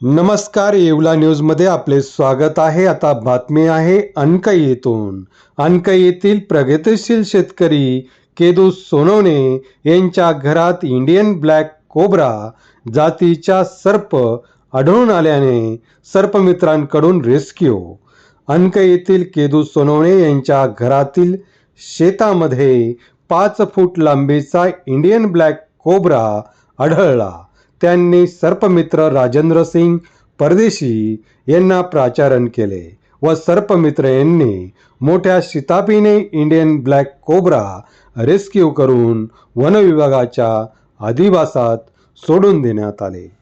नमस्कार येवला न्यूजमध्ये आपले स्वागत आहे. आता बातमी आहे अनकई येथून अनकई येथील प्रगतिशील शेतकरी केदू सोनवणे यांच्या घरात इंडियन ब्लॅक कोब्रा जातीच्या सर्प आढळून आल्याने सर्पमित्रांकडून रेस्क्यू. अनकई येथील केदू सोनवणे यांच्या घरातील शेतामध्ये पाच फूट लांबीचा इंडियन ब्लॅक कोब्रा आढळला. त्यांनी सर्पमित्र राजेंद्र सिंग परदेशी यांना प्राचारण केले व सर्पमित्र यांनी मोठ्या शितापीने इंडियन ब्लॅक कोब्रा रेस्क्यू करून वनविभागाच्या अधिवासात सोडून देण्यात आले.